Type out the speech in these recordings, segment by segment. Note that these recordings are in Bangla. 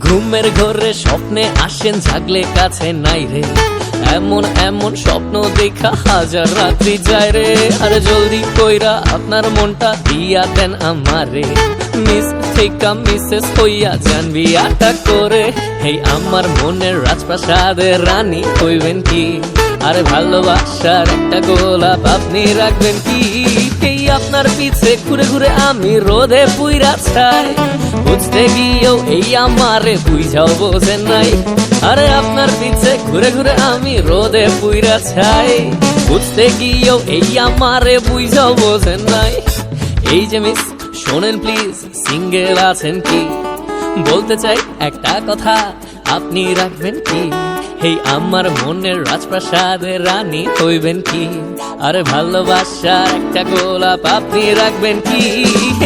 ঘুমের ঘরে স্বপ্নে আসেন, জাগলে কাছে নাই রে। এমন এমন স্বপ্ন দেখা হাজার রাত্রি যায় রে। আর জলদি কইরা আপনার মনটা দিয়া দেন আমারে। মিস থেকে মিসেস হইয়া যান বিয়াটা করে। হেই, আমার মনের রাজপ্রাসাদের রানী হইবেন কি? আরে ভালোবাসার একটা গোলাপ আপনি রাখবেন কি? আপনার পিছে ঘুরে ঘুরে আমি রোদে পুইরা ছাই। বুঝতে গিয়েও এই আমারে বুঝাও বোঝেন নাই। আরে আপনার পিছে ঘুরে ঘুরে আমি রোদে পুইরা ছাই। বুঝতে গিয়েও এই আমারে বুঝাও বোঝেন নাই। এই যে মিস, শোনেন প্লিজ, সিঙ্গেল আছেন কি? বলতে চাই একটা কথা। আপনি রাখবেন কি? হেই, আমার মনের রাজপ্রাসাদে রানী হইবেন কি? আরে ভালোবাসার একটা গোলাপ আপনি রাখবেন কি?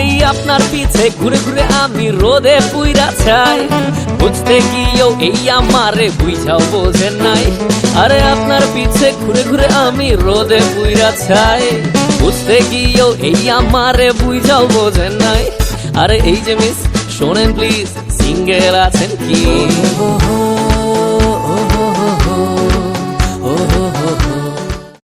এই আপনার পিছে ঘুরে ঘুরে আমি রোদে পুইরা চাই বুঝতে গিয়েও এই আমারে বুঝাও বোঝেন নাই। আরে আপনার পিছে ঘুরে ঘুরে আমি রোদে পুইরা চাই বুঝতে গিয়েও এই আমারে বুঝাও বোঝেন নাই। আরে এই যে মিস, শোনেন প্লিজ। সিঙ্গেল আছেন কি